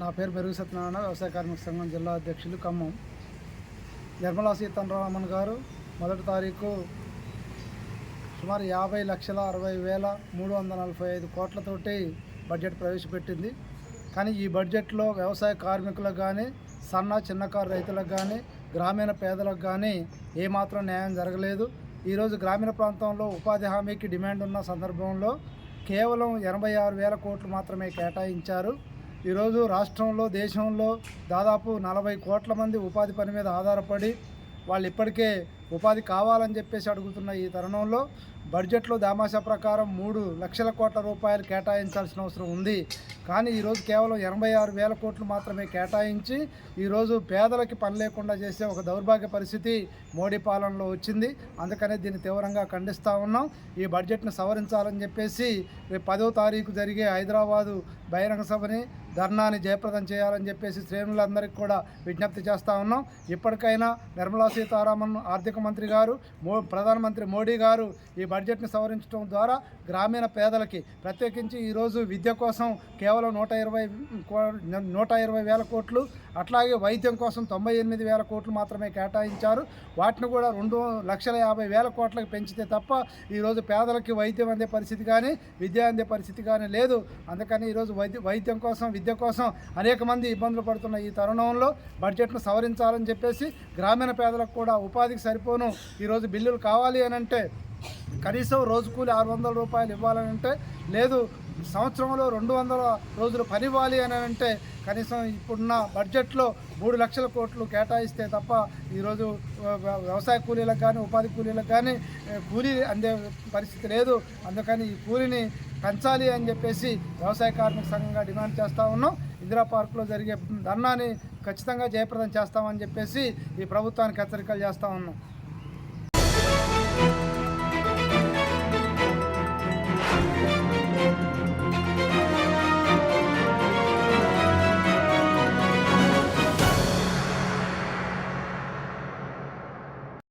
నా పేరు మెరుగు సత్యనారాయణ వ్యవసాయ కార్మిక సంఘం జిల్లా అధ్యక్షులు ఖమ్మం. నిర్మలా సీతారామన్ గారు మొదటి తారీఖు సుమారు యాభై లక్షల అరవై వేల మూడు వందల నలభై ఐదు కోట్లతోటి బడ్జెట్ ప్రవేశపెట్టింది. కానీ ఈ బడ్జెట్లో వ్యవసాయ కార్మికులకు కానీ సన్న చిన్నకారు రైతులకు కానీ గ్రామీణ పేదలకు కానీ ఏమాత్రం న్యాయం జరగలేదు. ఈరోజు గ్రామీణ ప్రాంతంలో ఉపాధి హామీకి డిమాండ్ ఉన్న సందర్భంలో కేవలం ఎనభై ఆరు వేల కోట్లు మాత్రమే కేటాయించారు. ఈరోజు రాష్ట్రంలో దేశంలో దాదాపు నలభై కోట్ల మంది ఉపాధి పని మీద ఆధారపడి వాళ్ళు ఇప్పటికే ఉపాధి కావాలని చెప్పేసి అడుగుతున్న ఈ తరుణంలో బడ్జెట్లో దామాషా ప్రకారం మూడు లక్షల కోట్ల రూపాయలు కేటాయించాల్సిన అవసరం ఉంది. కానీ ఈరోజు కేవలం ఎనభై ఆరు వేల కోట్లు మాత్రమే కేటాయించి ఈరోజు పేదలకి పని లేకుండా చేసే ఒక దౌర్భాగ్య పరిస్థితి మోడీ పాలనలో వచ్చింది. అందుకనే దీన్ని తీవ్రంగా ఖండిస్తూ ఉన్నాం. ఈ బడ్జెట్ను సవరించాలని చెప్పేసి రేపు పదో తారీఖు జరిగే హైదరాబాదు బహిరంగ సభని ధర్నాని జయప్రదం చేయాలని చెప్పేసి శ్రేణులందరికీ కూడా విజ్ఞప్తి చేస్తూ ఉన్నాం. ఇప్పటికైనా నిర్మలా సీతారామన్ ఆర్థిక మంత్రి గారు మో ప్రధానమంత్రి మోడీ గారు ఈ బడ్జెట్ను సవరించడం ద్వారా గ్రామీణ పేదలకి ప్రత్యేకించి ఈరోజు విద్య కోసం కేవలం నూట ఇరవై నూట ఇరవై వేల కోట్లు అట్లాగే వైద్యం కోసం తొంభై ఎనిమిది వేల కోట్లు మాత్రమే కేటాయించారు. వాటిని కూడా రెండు లక్షల యాభై వేల కోట్లకు పెంచితే తప్ప ఈరోజు పేదలకి వైద్యం అందే పరిస్థితి కానీ విద్య అందే పరిస్థితి కానీ లేదు. అందుకని ఈరోజు వైద్య వైద్యం కోసం విద్య కోసం అనేక మంది ఇబ్బందులు పడుతున్న ఈ తరుణంలో బడ్జెట్ను సవరించాలని చెప్పేసి గ్రామీణ పేదలకు కూడా ఉపాధికి సరిపోను ఈరోజు బిల్లులు కావాలి అని అంటే కనీసం రోజు కూలి ఆరు వందల రూపాయలు ఇవ్వాలని అంటే లేదు సంవత్సరంలో రెండు వందల రోజులు పని ఇవ్వాలి అని అంటే కనీసం ఇప్పుడున్న బడ్జెట్లో మూడు లక్షల కోట్లు కేటాయిస్తే తప్ప ఈరోజు వ్యవసాయ కూలీలకు కానీ ఉపాధి కూలీలకు కానీ కూలీ అందే పరిస్థితి లేదు. అందుకని ఈ కూలీని పెంచాలి అని చెప్పేసి వ్యవసాయ కార్మిక సంఘంగా డిమాండ్ చేస్తూ ఉన్నాం. ఇందిరా పార్కులో జరిగే ధర్నాని ఖచ్చితంగా జయప్రదం చేస్తామని చెప్పేసి ఈ ప్రభుత్వానికి హెచ్చరికలు చేస్తూ ఉన్నాం.